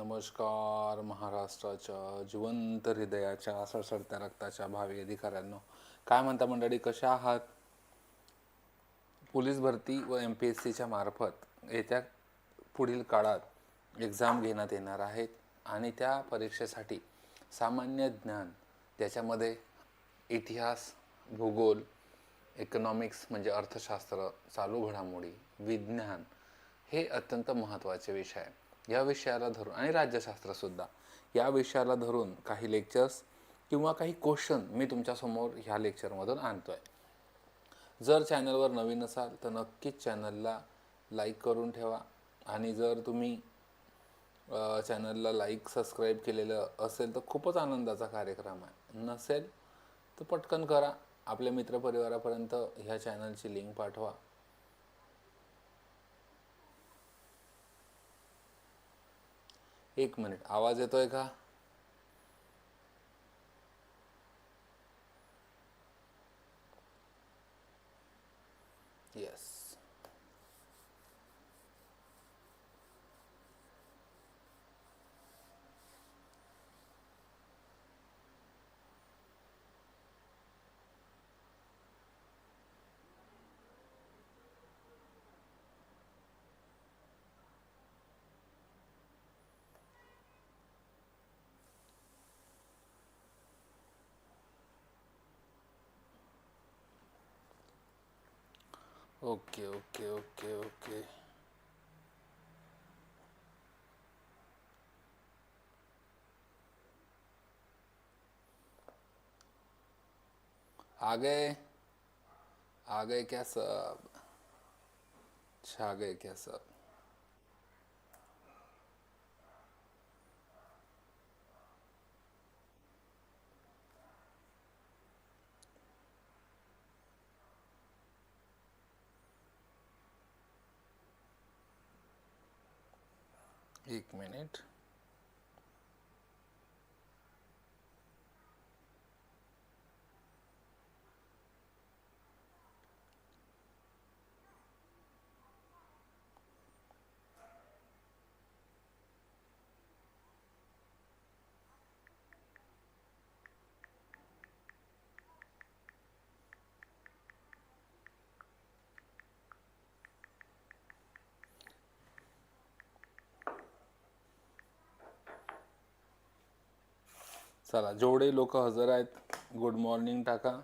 नमस्कार महाराष्ट्राच्या जिवंत हृदयाच्या सळसळत्या रक्ताच्या भावी अधिकाऱ्यांनो. काय म्हणता मंडळी कशा आहात? पोलीस भरती व एम पी एस सीच्या मार्फत येत्या पुढील काळात एक्झाम घेण्यात येणार आहेत आणि त्या परीक्षेसाठी सामान्य ज्ञान त्याच्यामध्ये इतिहास भूगोल इकॉनॉमिक्स म्हणजे अर्थशास्त्र चालू घडामोडी विज्ञान हे अत्यंत महत्त्वाचे विषय आहे या विषयाला धरून आणि राज्यशास्त्रसुद्धा या विषयाला धरून काही लेक्चर्स किंवा काही क्वेश्चन मी तुमच्यासमोर ह्या लेक्चरमधून आणतो आहे जर चॅनलवर नवीन असाल तर नक्कीच चॅनलला लाईक करून ठेवा. आणि जर तुम्ही चॅनलला लाईक सबस्क्राईब केलेलं असेल तर खूपच आनंदाचा कार्यक्रम आहे. नसेल तर पटकन करा. आपल्या मित्रपरिवारापर्यंत ह्या चॅनलची लिंक पाठवा. एक मिनिट आवाज येतोय का yes okay okay okay okay. आ गए? आ गए क्या सब? छा गए क्या सब? एक मिनिट. चला जेवढे लोक हजर आहेत गुड मॉर्निंग टाका.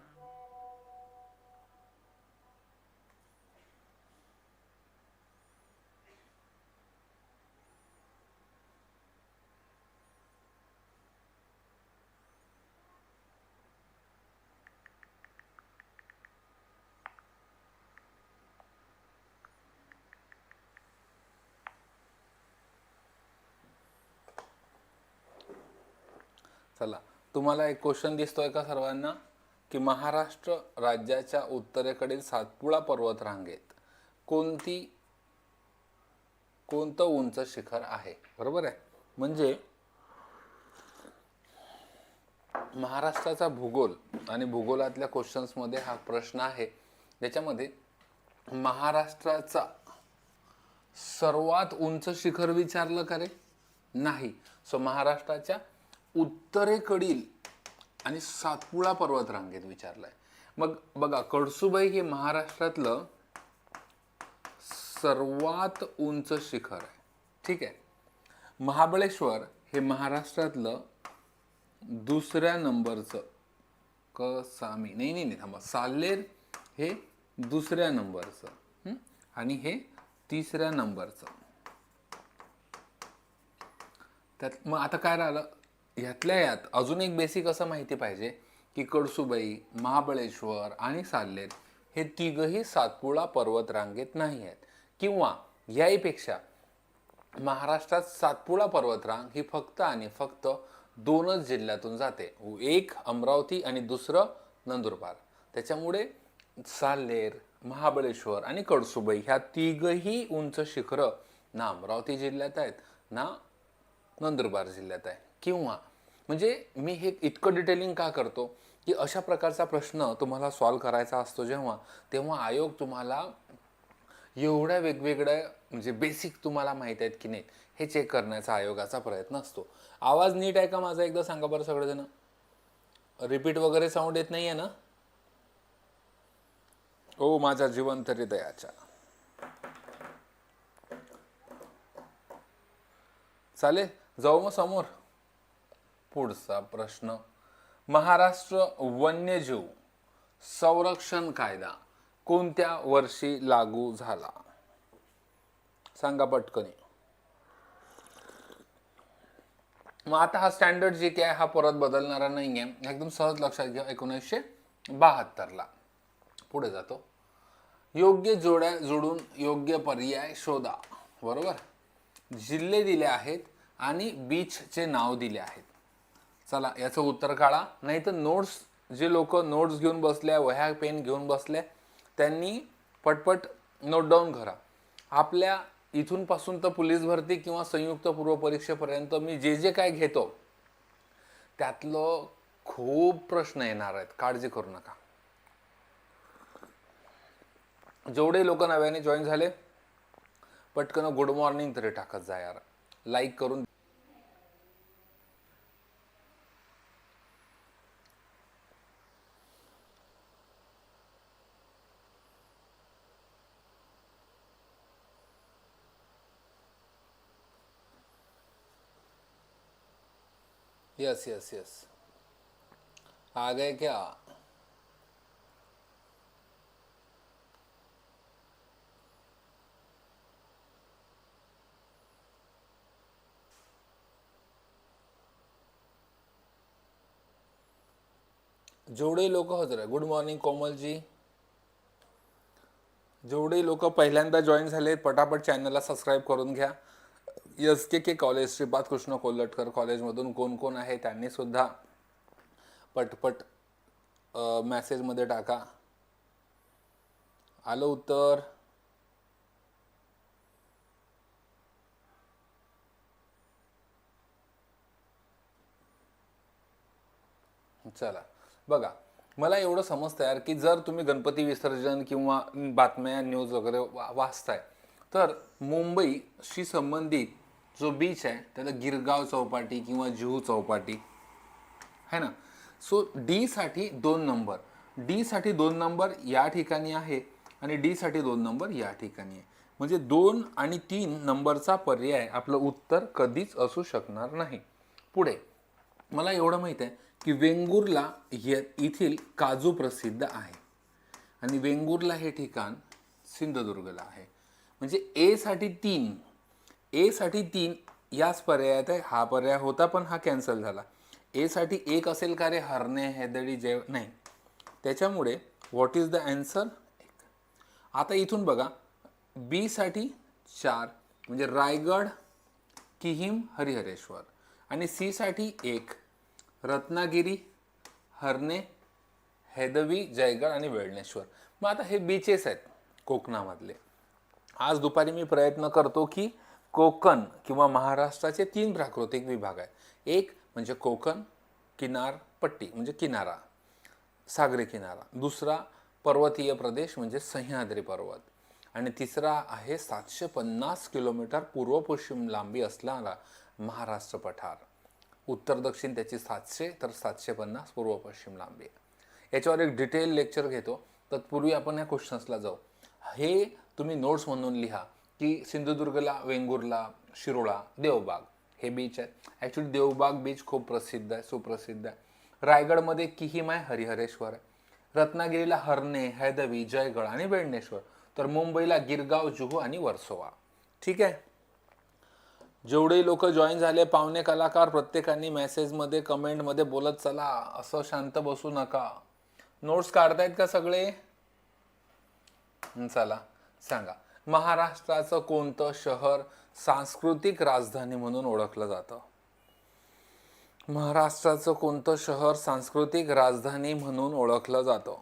चला. तुम्हाला एक क्वेश्चन दिसतोय का सर्वांना? की महाराष्ट्र राज्याच्या उत्तरेकडील सातपुडा पर्वत रांगेत कोणती कोणतं उंच शिखर आहे? बरोबर आहे? म्हणजे महाराष्ट्राचा भूगोल आणि भूगोलातल्या क्वेश्चन्समध्ये हा प्रश्न आहे. ज्याच्यामध्ये महाराष्ट्राचा सर्वात उंच शिखर विचारलं का रे? नाही. सो महाराष्ट्राच्या उत्तरेकडील आणि सातपुळा पर्वत रांगेत विचारलाय. मग बघा कडसुबाई हे महाराष्ट्रातलं सर्वात उंच शिखर आहे. ठीक आहे? महाबळेश्वर हे महाराष्ट्रातलं दुसऱ्या नंबरचं क सामी नाही नाही नाही थांबा. साल्लेर हे दुसऱ्या नंबरचं. आणि हे तिसऱ्या नंबरचं. त्यात मग आता काय राहिलं? ह्यातल्या यात अजून एक बेसिक असं माहिती पाहिजे की कडसुबाई महाबळेश्वर आणि साल्लेर हे तिघही सातपुडा पर्वत रांगेत नाही आहेत. किंवा याहीपेक्षा महाराष्ट्रात सातपुडा पर्वतरांग ही फक्त आणि फक्त दोनच जिल्ह्यातून जाते. एक अमरावती आणि दुसरं नंदुरबार. त्याच्यामुळे साल्लेर महाबळेश्वर आणि कळसुबाई ह्या तिघही उंच शिखरं ना अमरावती जिल्ह्यात आहेत ना नंदुरबार जिल्ह्यात आहे. किंवा म्हणजे मी हे इतकं डिटेलिंग का करतो? की अशा प्रकारचा प्रश्न तुम्हाला सॉल्व करायचा असतो जेव्हा तेव्हा आयोग तुम्हाला एवढ्या वेगवेगळ्या म्हणजे बेसिक तुम्हाला माहीत आहेत की नाही हे चेक करण्याचा आयोगाचा प्रयत्न असतो. आवाज नीट आहे का माझा? एकदा सांगा बरं सगळेजण. रिपीट वगैरे साऊंड येत नाही आहे ना? ओ माझा जिवंत हृदयाच्या. चालेल? जाऊ मग समोर. पुढचा प्रश्न. महाराष्ट्र वन्यजीव संरक्षण कायदा कोणत्या वर्षी लागू झाला? सांगा पटकन. मग आता हा स्टँडर्ड जे काय हा परत बदलणारा नाही आहे एकदम सहज लक्षात घ्या एकोणीसशे बहात्तरला. पुढे जातो. योग्य जोड्या जोडून योग्य पर्याय शोधा. बरोबर? जिल्हे दिले आहेत आणि बीचचे नाव दिले आहेत. चला याचं उत्तर काढा. नाही तर नोट्स जे लोक नोट्स घेऊन बसल्या वह्या पेन घेऊन बसल्या त्यांनी पटपट नोट डाऊन करा. आपल्या इथून पासून तर पोलीस भरती किंवा संयुक्त पूर्व परीक्षेपर्यंत मी जे जे काय घेतो त्यातलं खूप प्रश्न येणार आहेत. काळजी करू नका. जेवढे लोक नव्याने जॉईन झाले पटकन गुड मॉर्निंग तरी टाकत जा यार. लाईक करून यस यस यस आ गए क्या जेवढे लोक हजर गुड मॉर्निंग कोमलजी जेवढे लोक पहिल्यांदा जॉईन झाले पटापट चॅनलला सबस्क्राईब करून घ्या। S K K college Shripad Krishna Kolhatkar कॉलेजमधून कोण कोण आहे त्यांनी सुद्धा पटपट मॅसेजमध्ये टाका. आलं उत्तर? चला. बघा मला एवढं समजतं यार की जर तुम्ही गणपती विसर्जन किंवा बातम्या न्यूज वगैरे वाचताय तर मुंबईशी संबंधित जो बीच आहे त्याला गिरगाव चौपाटी किंवा जुहू चौपाटी. है ना? सो डीसाठी दोन नंबर डीसाठी दोन नंबर या ठिकाणी आहे आणि डीसाठी दोन नंबर या ठिकाणी आहे. म्हणजे दोन आणि तीन नंबरचा पर्याय आपलं उत्तर कधीच असू शकणार नाही. पुढे मला एवढं माहीत आहे की वेंगुर्ला हे येथील काजू प्रसिद्ध आहे. आणि वेंगुर्ला हे ठिकाण सिंधुदुर्गला आहे. म्हणजे एसाठी तीन एसाठी तीन याच पर्यायात आहे हा पर्याय होता पण हा कॅन्सल झाला. एसाठी एक असेल का रे? हरणे हेदडी जेव नाही. त्याच्यामुळे व्हॉट इज द अँसर आता इथून बघा. बीसाठी चार म्हणजे रायगड किहिम हरिहरेश्वर. आणि सीसाठी एक रत्नागिरी हरणे हैदवी जयगड आणि वेळणेश्वर. मग आता हे बीचेस आहेत कोकणामधले. आज दुपारी मी प्रयत्न करतो की कोकण किंवा महाराष्ट्राचे तीन प्राकृतिक विभाग आहेत. एक म्हणजे कोकण किनारपट्टी म्हणजे किनारा सागरी किनारा. दुसरा पर्वतीय प्रदेश म्हणजे सह्याद्री पर्वत. आणि तिसरा आहे सातशे पन्नास किलोमीटर पूर्व पश्चिम लांबी असणारा महाराष्ट्र पठार. उत्तर दक्षिण त्याची सातशे तर सातशे पन्नास पूर्व पश्चिम लांबी. आहे याच्यावर एक डिटेल लेक्चर घेतो. तत्पूर्वी आपण या क्वेश्चन्सला जाऊ. हे तुम्ही नोट्स म्हणून लिहा. की सिंधुदुर्गला वेंगुर्ला शिरोळा देवबाग हे बीच आहे ॲक्च्युली देवबाग बीच खूप प्रसिद्ध आहे सुप्रसिद्ध आहे. रायगडमध्ये किहिम आहे हरिहरेश्वर आहे. रत्नागिरीला हरणे हैदवी जयगड आणि वेळणेश्वर तर मुंबईला गिरगाव जुहू आणि वर्सोवा. ठीक आहे? जेवढे लोक जॉईन झाले पाहुणे कलाकार प्रत्येकाने मेसेजमध्ये कमेंटमध्ये बोलत चला. असं शांत बसू नका. नोट्स काढतायत का सगळे? चला सांगा. महाराष्ट्राचं कोणतं शहर सांस्कृतिक राजधानी म्हणून ओळखलं जातं? महाराष्ट्राचं कोणतं शहर सांस्कृतिक राजधानी म्हणून ओळखलं जातं?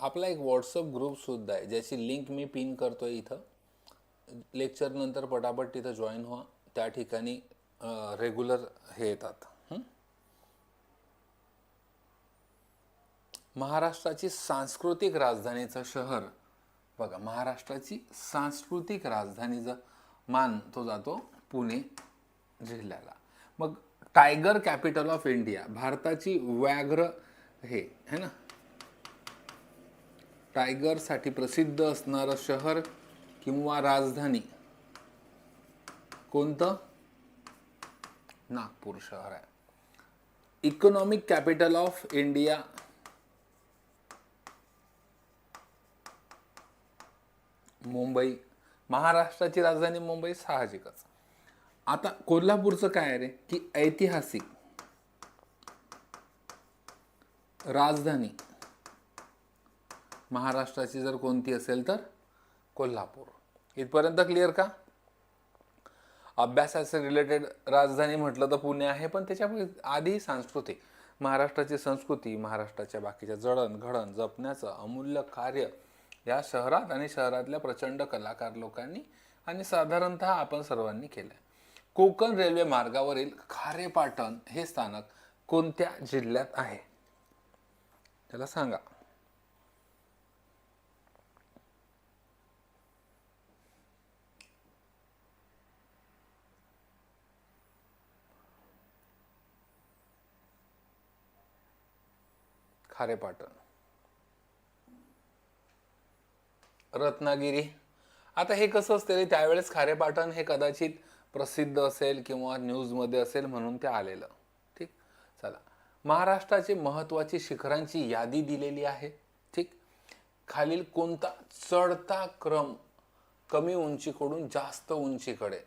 आपला एक व्हॉट्सअप ग्रुपसुद्धा आहे ज्याची लिंक मी पिन करतो आहे इथं. लेक्चर नंतर पटापट तिथं जॉईन व्हा. त्या ठिकाणी रेग्युलर हे येतात. महाराष्ट्राची सांस्कृतिक राजधानीचं शहर. बघा महाराष्ट्राची सांस्कृतिक राजधानीचा मान तो जातो पुणे जिल्ह्याला. मग टायगर कॅपिटल ऑफ इंडिया भारताची व्याघ्र हे है ना? टायगरसाठी प्रसिद्ध असणारं शहर किंवा राजधानी कोणतं? नागपूर शहर आहे. Economic capital of India Mumbai. महाराष्ट्राची राजधानी मुंबई साहजिकच. आता कोल्हापूरचं काय रे? की ऐतिहासिक राजधानी. महाराष्ट्राची जर कोणती असेल तर कोल्हापूर. इथपर्यंत क्लिअर का? अभ्यासाचे रिलेटेड राजधानी म्हटलं तर पुणे आहे पण त्याच्या आधी सांस्कृतिक. महाराष्ट्राची संस्कृती महाराष्ट्राच्या बाकीच्या जडण घडण जपण्याचं अमूल्य कार्य या शहरात आणि शहरातल्या प्रचंड कलाकार लोकांनी आणि साधारणतः आपण सर्वांनी केलं आहे कोकण रेल्वे मार्गावरील खारेपाटण हे स्थानक कोणत्या जिल्ह्यात आहे? त्याला सांगा. खारेपाटण रत्नागिरी. आता हे कसं असते रे? त्यावेळेस खारेपाटण हे कदाचित प्रसिद्ध असेल किंवा न्यूजमध्ये असेल म्हणून ते आलेलं. ठीक? चला. महाराष्ट्राची महत्त्वाची शिखरांची यादी दिलेली आहे. ठीक? खालील कोणता चढता क्रम कमी उंचीकडून जास्त उंचीकडे?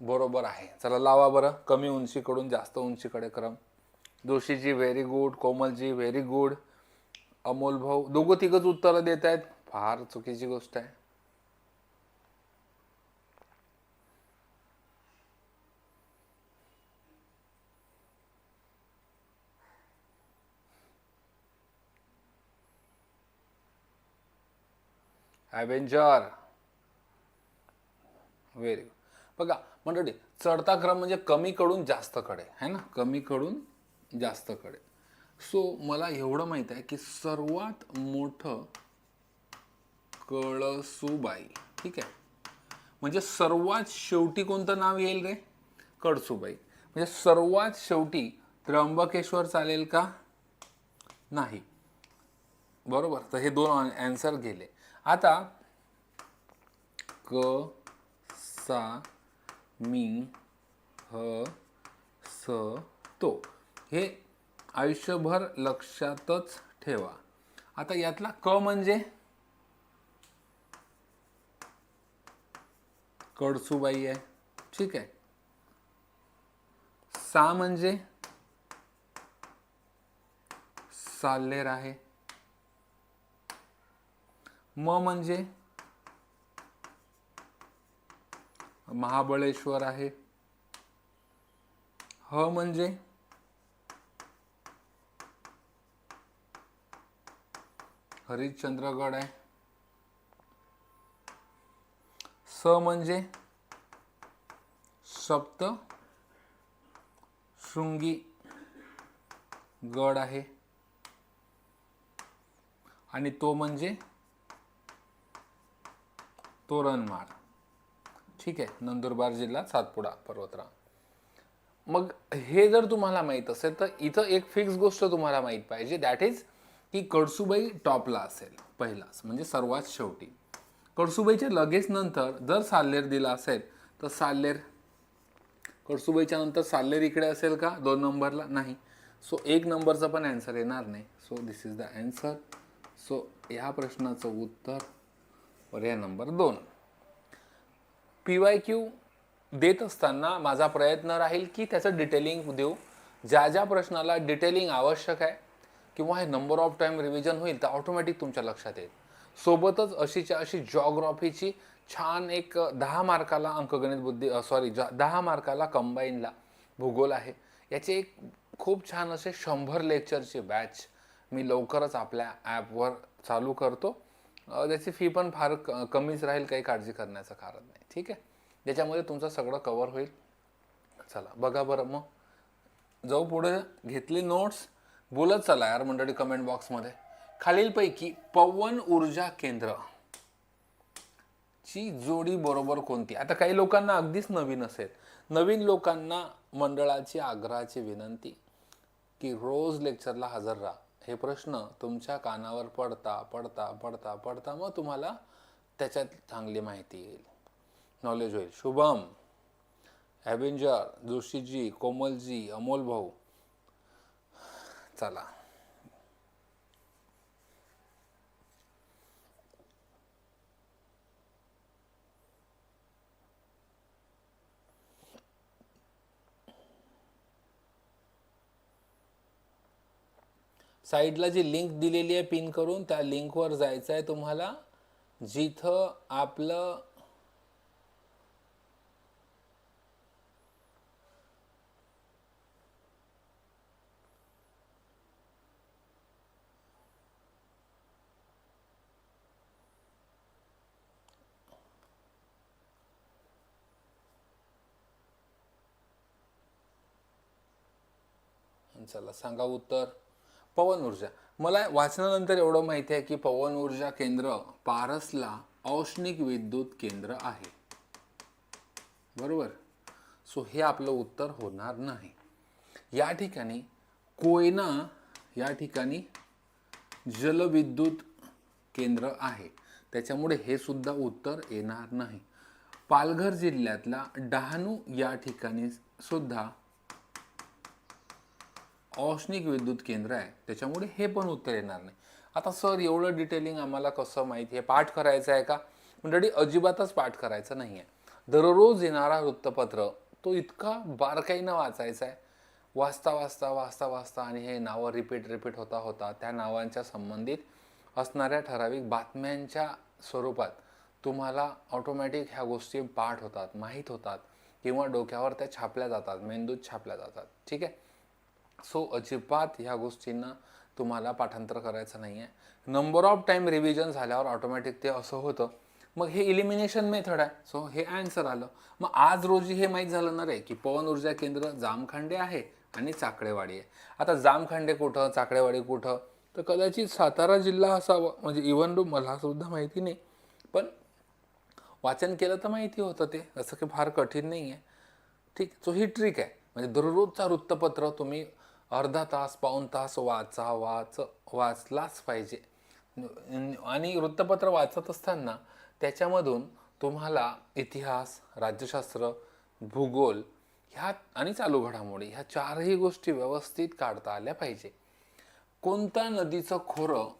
बरोबर आहे. चला लावा बरं. कमी उंचीकडून जास्त उंचीकडे क्रम. Joshiji very good Komalji very good Amol भाऊ दोघं तिघंच उत्तरं देत आहेत. फार चुकीची गोष्ट आहे. ॲव्हेंजर व्हेरी गुड बघा मंडळी चढता क्रम म्हणजे कमीकडून जास्तकडे है ना? कमीकडून जास्तकडे सो मला एवढं माहीत आहे की सर्वात मोठं कळसुबाई ठीक आहे? म्हणजे सर्वात शेवटी कोणतं नाव येईल रे? कळसुबाई. म्हणजे सर्वात शेवटी त्र्यंबकेश्वर चालेल का? नाही. बरोबर? तर हे दोन अँसर गेले. आता क सा मी ह स तो. हे आयुष्यभर लक्षातच ठेवा. आता यातला क म्हणजे? कडसूबाई आहे. ठीक आहे. सा म्हणजे? साल्लेर आहे. म म्हणजे? महाबळेश्वर आहे. ह म्हणजे? हरिश्चंद्रगड आहे. स म्हणजे सप्त शृंगी गड आहे. आणि तो म्हणजे तोरणमाळ. ठीक आहे नंदुरबार जिल्हा सातपुडा पर्वतरा मग हे जर तुम्हाला माहीत असेल तर इथं एक फिक्स गोष्ट तुम्हाला माहीत पाहिजे. दॅट इज की कडसूबाई टॉपला असेल पहिलाच म्हणजे सर्वात शेवटी. कडसूबाईच्या लगेच नंतर जर साल्लेर दिला असेल तर साल्लेर कडसूबाईच्या नंतर साल्लेर इकडे असेल का? दोन नंबरला? नाही. सो एक नंबरचा पण ॲन्सर येणार नाही. So this is the answer so ह्या प्रश्नाचं उत्तर पर्याय नंबर दोन. पी वाय क्यू देत असताना माझा प्रयत्न राहील की त्याचं डिटेलिंग देऊ. ज्या ज्या प्रश्नाला डिटेलिंग आवश्यक आहे किंवा हे नंबर ऑफ टाईम रिव्हिजन होईल तर ऑटोमॅटिक तुमच्या लक्षात येईल. सोबतच अशीच्या अशी जॉग्रॉफीची छान एक दहा मार्काला अंकगणित बुद्धी सॉरी दहा मार्काला कंबाईनला भूगोल आहे. याचे एक खूप छान असे शंभर लेक्चरचे बॅच मी लवकरच आपल्या ॲपवर चालू करतो. त्याची फी पण फार क- कमीच राहील काही काळजी करण्याचं कारण नाही. ठीक आहे? ज्याच्यामध्ये तुमचं सगळं कवर होईल. चला बघा बरं मग. जाऊ पुढे. घेतली नोट्स बोलत चला यार मंडळी कमेंट बॉक्समध्ये खालीलपैकी पवन ऊर्जा केंद्र. ची जोडी बरोबर कोणती? आता काही लोकांना अगदीच नवीन असेल. नवीन लोकांना मंडळाची आग्रहाची विनंती की रोज लेक्चरला हजर राहा. हे प्रश्न तुमच्या कानावर पडता पडता पडता पडता मग तुम्हाला त्याच्यात चांगली माहिती येईल. नॉलेज होईल. शुभम ॲव्हेंजर जोशीजी कोमलजी अमोल भाऊ चला. साईडला जी लिंक दिलेली आहे पिन करून त्या लिंकवर जायचं आहे तुम्हाला. जिथं आपलं चला सांगा उत्तर. पवन ऊर्जा. मला वाचनानंतर एवढं माहिती आहे की पवन ऊर्जा केंद्र पारसला औष्णिक विद्युत केंद्र आहे. बरोबर? सो हे आपलं उत्तर होणार नाही. या ठिकाणी कोयना या ठिकाणी जलविद्युत केंद्र आहे. त्याच्यामुळे हे सुद्धा उत्तर येणार नाही. पालघर जिल्ह्यातला डहाणू या ठिकाणी सुद्धा औष्णिक विद्युत केंद्र आहे. त्याच्यामुळे हे पण उत्तर येणार नाही. आता सर एवढं डिटेलिंग आम्हाला कसं माहिती आहे? पाठ करायचं आहे का? मंडळी अजिबातच पाठ करायचं नाही आहे. दररोज येणारा वृत्तपत्र तो इतका बारकाईनं वाचायचा आहे. वाचता वाचता वाचता वाचता आणि हे नावं रिपीट रिपीट होता होता त्या नावांच्या संबंधित असणाऱ्या ठराविक बातम्यांच्या स्वरूपात तुम्हाला ऑटोमॅटिक ह्या गोष्टी पाठ होतात माहीत होतात किंवा डोक्यावर त्या छापल्या जातात मेंदूत छापल्या जातात. ठीक आहे? सो अजिबात ह्या गोष्टींना तुम्हाला पाठांतर करायचं नाही आहे नंबर ऑफ टाईम रिव्हिजन झाल्यावर ऑटोमॅटिक ते असं होतं. मग हे इलिमिनेशन मेथड आहे. सो हे आन्सर आलं. मग आज रोजी हे माहीत झालं ना रे की पवन ऊर्जा केंद्र जामखांडे आहे आणि चाकडेवाडी आहे. आता जामखांडे कुठं चाकडेवाडी कुठं? तर कदाचित सातारा जिल्हा असावा म्हणजे इवन दो मला सुद्धा माहिती नाही पण वाचन केलं तर माहिती होतं ते. असं काही फार कठीण नाही आहे ठीक सो ही ट्रिक आहे. म्हणजे दररोजचा वृत्तपत्र तुम्ही अर्धा तास पाऊण तास वाचा वाच वाचलाच पाहिजे. आणि वृत्तपत्र वाचत असताना त्याच्यामधून तुम्हाला इतिहास राज्यशास्त्र भूगोल ह्या आणि चालू घडामोडी ह्या चारही गोष्टी व्यवस्थित काढता आल्या पाहिजे. कोणत्या नदीचं खोरं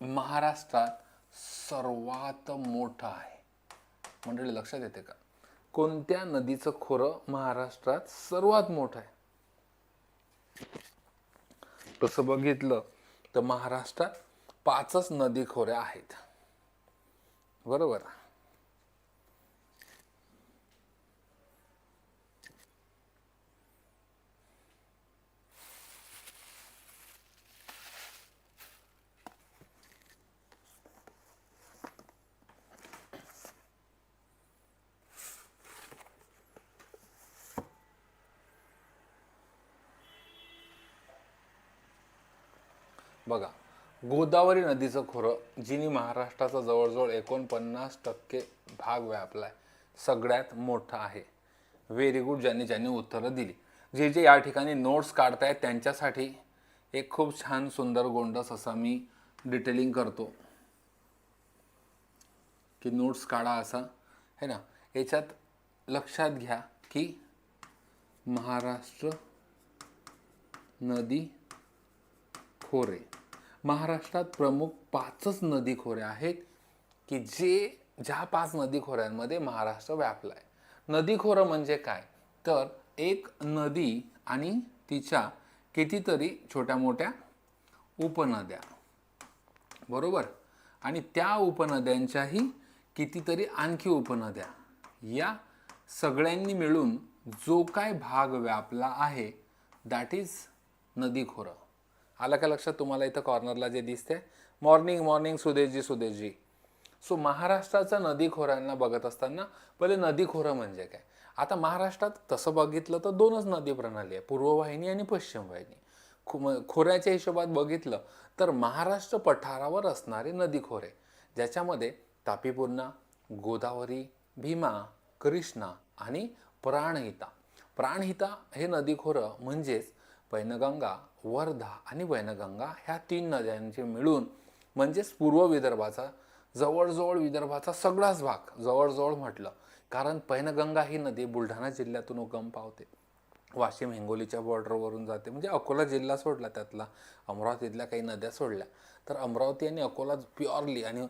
महाराष्ट्रात सर्वात मोठं आहे? मंडळी लक्षात येते का? कोणत्या नदीचं खोरं महाराष्ट्रात सर्वात मोठं आहे? तसं बघितलं तर महाराष्ट्रात पाचच नदी खोऱ्या आहेत. बरोबर? बघा गोदावरी नदीचं खोरं जिने महाराष्ट्राचा जवळजवळ एकोणपन्नास टक्के भाग व्यापलाय सगळ्यात मोठं आहे. व्हेरी गुड ज्यांनी ज्यांनी उत्तरं दिली. जे जे या ठिकाणी नोट्स काढतायत त्यांच्यासाठी एक खूप छान सुंदर गोंडस असा मी डिटेलिंग करतो. की नोट्स काढा असा है ना? याच्यात लक्षात घ्या की महाराष्ट्र नदी खोरे. महाराष्ट्रात प्रमुख पाचच नदी खोऱ्या आहेत की जे ज्या पाच नदी खोऱ्यांमध्ये महाराष्ट्र व्यापला आहे नदी खोरं म्हणजे काय? तर एक नदी आणि तिच्या कितीतरी छोट्या मोठ्या उपनद्या. बरोबर? आणि त्या उपनद्यांच्याही कितीतरी आणखी उपनद्या. या सगळ्यांनी मिळून जो काय भाग व्यापला आहे दॅट इज नदी खोरं आलं का लक्षात? तुम्हाला इथं कॉर्नरला जे दिसते morning morning Sudeshji Sudeshji. So महाराष्ट्राचा नदीखोऱ्यांना बघत असताना पहिले नदीखोरं म्हणजे काय? आता महाराष्ट्रात तसं बघितलं तर दोनच नदी प्रणाली आहे. पूर्व वाहिनी आणि पश्चिम वाहिनी. खो खोऱ्याच्या हिशोबात बघितलं तर महाराष्ट्र पठारावर असणारे नदीखोरे ज्याच्यामध्ये तापीपूर्णा गोदावरी भीमा कृष्णा आणि प्राणहिता. प्राणहिता हे नदीखोरं म्हणजेच पैनगंगा वर्धा आणि वैनगंगा ह्या तीन नद्यांचे मिळून म्हणजेच पूर्व विदर्भाचा जवळजवळ विदर्भाचा सगळाच भाग जवळजवळ म्हटलं. कारण पैनगंगा ही नदी बुलढाणा जिल्ह्यातून उगम पावते. वाशिम हिंगोलीच्या बॉर्डरवरून जाते. म्हणजे अकोला जिल्हा सोडला त्यातला अमरावतीतल्या काही नद्या सोडल्या. तर अमरावती आणि अकोला प्युअरली आणि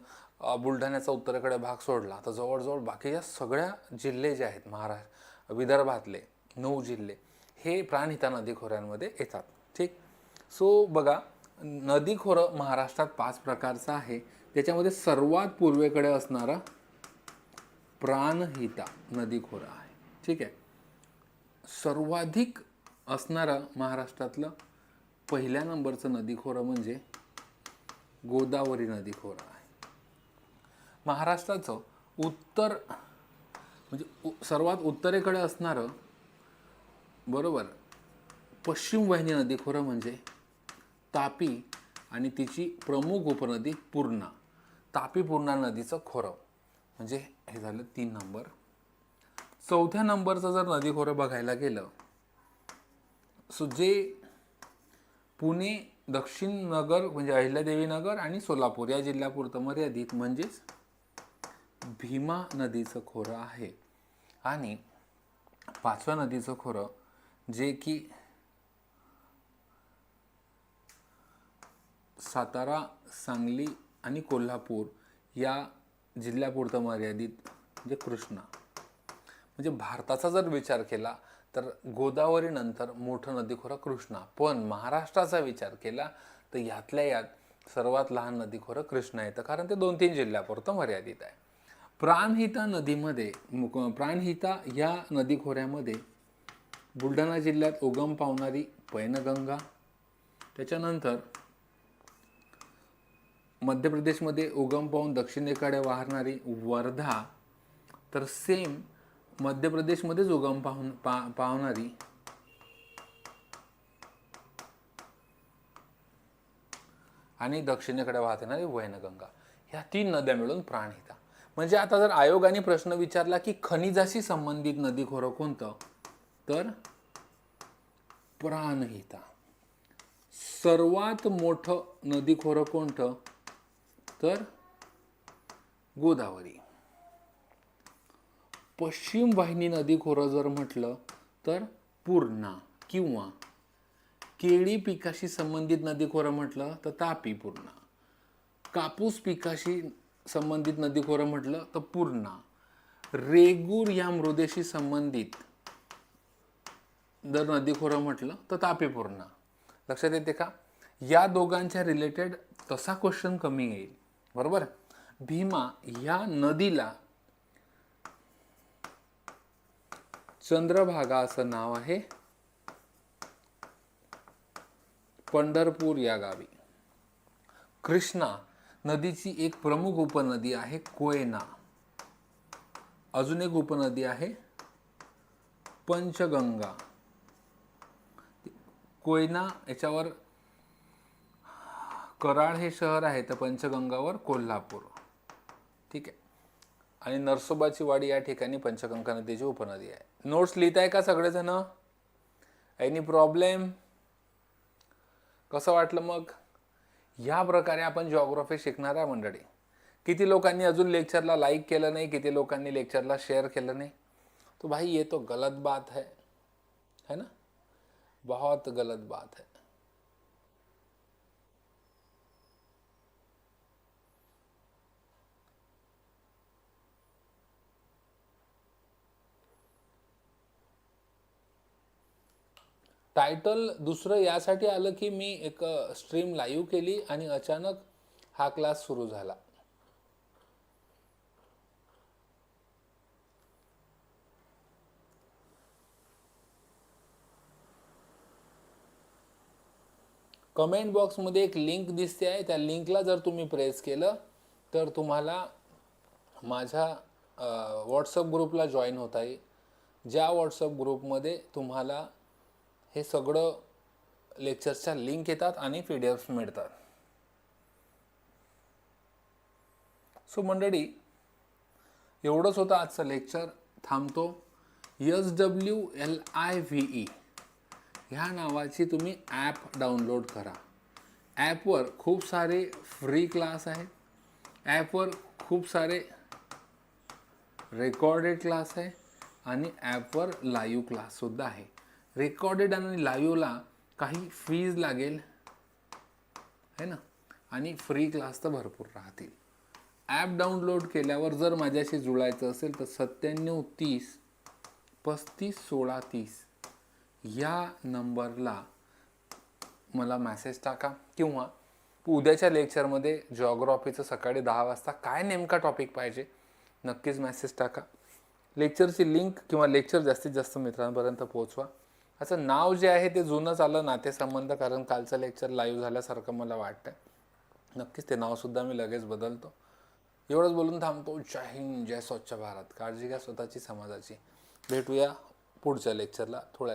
बुलढाण्याचा उत्तरेकडे भाग सोडला. तर जवळजवळ बाकीच्या सगळ्या जिल्हे जे आहेत महाराष्ट्र विदर्भातले नऊ जिल्हे हे प्राणहिता नदीखोऱ्यांमध्ये येतात. ठीक? सो बघा नदीखोरं महाराष्ट्रात पाच प्रकारचं आहे. त्याच्यामध्ये सर्वात पूर्वेकडे असणारा प्राणहिता नदीखोरं आहे. ठीक आहे? सर्वाधिक असणारं महाराष्ट्रातलं पहिल्या नंबरचं नदीखोरं म्हणजे गोदावरी नदीखोरं आहे. महाराष्ट्राचं उत्तर म्हणजे उ- सर्वात उत्तरेकडे असणारं बरोबर. पश्चिम वाहिनी नदीखोरं म्हणजे तापी आणि तिची प्रमुख उपनदी पूर्णा. तापी पूर्णा नदीचं खोरं. म्हणजे हे झालं तीन नंबर. चौथ्या नंबरचं जर नदी खोरं बघायला गेलं सो जे पुणे दक्षिण नगर म्हणजे अहिल्यादेवी नगर आणि सोलापूर या जिल्ह्यापुरतं मर्यादित म्हणजेच भीमा नदीचं खोरं आहे. आणि पाचव्या नदीचं खोरं जे की सातारा सांगली आणि कोल्हापूर या जिल्ह्यापुरतं मर्यादित म्हणजे कृष्णा. म्हणजे भारताचा जर विचार केला तर गोदावरीनंतर मोठं नदीखोरा कृष्णा. पण महाराष्ट्राचा विचार केला तर यातल्या यात सर्वात लहान नदीखोरं कृष्णा येतं कारण ते दोन तीन जिल्ह्यापुरतं मर्यादित आहे. प्राणहिता नदीमध्ये प्राणहिता या नदीखोऱ्यामध्ये बुलढाणा जिल्ह्यात उगम पावणारी पैनगंगा. त्याच्यानंतर मध्य प्रदेशमध्ये उगम पाहून दक्षिणेकडे वाहणारी वर्धा तर सेम मध्य प्रदेशमध्येच उगम पाहून पा पावणारी आणि दक्षिणेकडे वाहत येणारी वैनगंगा. ह्या तीन नद्या मिळून प्राणहिता. म्हणजे आता जर आयोगाने प्रश्न विचारला की खनिजाशी संबंधित नदी खोरं कोणतं? तर प्राणहिता. सर्वात मोठं नदीखोरं कोणतं? तर गोदावरी. पश्चिम वाहिनी नदीखोरं जर म्हटलं तर पूर्णा किंवा केळी पिकाशी संबंधित नदीखोरं म्हटलं तर तापी पूर्णा. कापूस पिकाशी संबंधित नदीखोरं म्हटलं तर पूर्णा. रेगूर या मृदेशी संबंधित जर नदीखोरं म्हटलं तर तापीपूर्णा लक्षात येते का? या दोघांच्या रिलेटेड तसा क्वेश्चन कमी येईल. बरोबर? भीमा ह्या नदीला चंद्रभागा असं नाव आहे. पंढरपूर या गावी. कृष्णा नदीची एक प्रमुख उपनदी आहे कोयना. अजून एक उपनदी आहे पंचगंगा. कोयना याच्यावर कराड हे शहर आहे तर पंचगंगावर कोल्हापूर. ठीक आहे. आणि नरसोबाची वाडी या ठिकाणी पंचगंगा नदीची उपनदी आहे. नोट्स लिहित आहे का सगळेजण? एनी प्रॉब्लेम कसं वाटलं मग? ह्या प्रकारे आपण जॉग्रफी शिकणार आहे मंडळी. किती लोकांनी अजून लेक्चरला लाईक केलं नाही किती लोकांनी लेक्चरला शेअर केलं नाही? तो भाई ये तो गलत बात है. है ना? बहुत गलत बात है। टायटल दुसरं यासाठी आलं की मी एक स्ट्रीम लाईव्ह केली आणि अचानक हा क्लास सुरू झाला. कमेंट बॉक्समध्ये एक लिंक दिसते आहे. त्या लिंकला जर तुम्ही प्रेस केलं तर तुम्हाला माझ्या व्हॉट्सअप ग्रुपला जॉईन होता येईल ज्या व्हॉट्सअप ग्रुपमध्ये तुम्हाला हे सगळं लेक्चर्सच्या लिंक येतात आणि पी डी एफ्स मिळतात. सो मंडळी एवढंच होतं आजचं लेक्चर. थांबतो. S W L I V E. ह्या नावाची तुम्ही ॲप डाउनलोड करा. ॲपवर खूप सारे फ्री क्लास आहेत. ॲपवर खूप सारे रेकॉर्डेड क्लास आहे आणि ॲपवर लाईव्ह क्लाससुद्धा आहे. रेकॉर्डेड आणि लाईव्हला काही फीज लागेल है ना? आणि फ्री क्लास तर भरपूर राहतील. ॲप डाउनलोड केल्यावर जर माझ्याशी जुळायचं असेल तर सत्त्याण्णव तीस पस्तीस सोळा तीस या नंबरला मला मॅसेज टाका. किंवा उद्याच्या लेक्चरमध्ये जॉग्रॉफीचं सकाळी दहा वाजता काय नेमका टॉपिक पाहिजे नक्कीच मेसेज टाका. लेक्चरची लिंक किंवा लेक्चर जास्तीत जास्त मित्रांपर्यंत पोहोचवा. असं नाव जे आहे ते जुनंच आलं नातेसंबंध कारण कालचं लेक्चर लाईव्ह झाल्यासारखं मला वाटतं नक्कीच ते नावसुद्धा मी लगेच बदलतो. एवढंच बोलून थांबतो. जय हिंद जय स्वच्छ भारत. काळजी घ्या स्वतःची समाजाची. भेटूया पुढच्या लेक्चरला थोड्या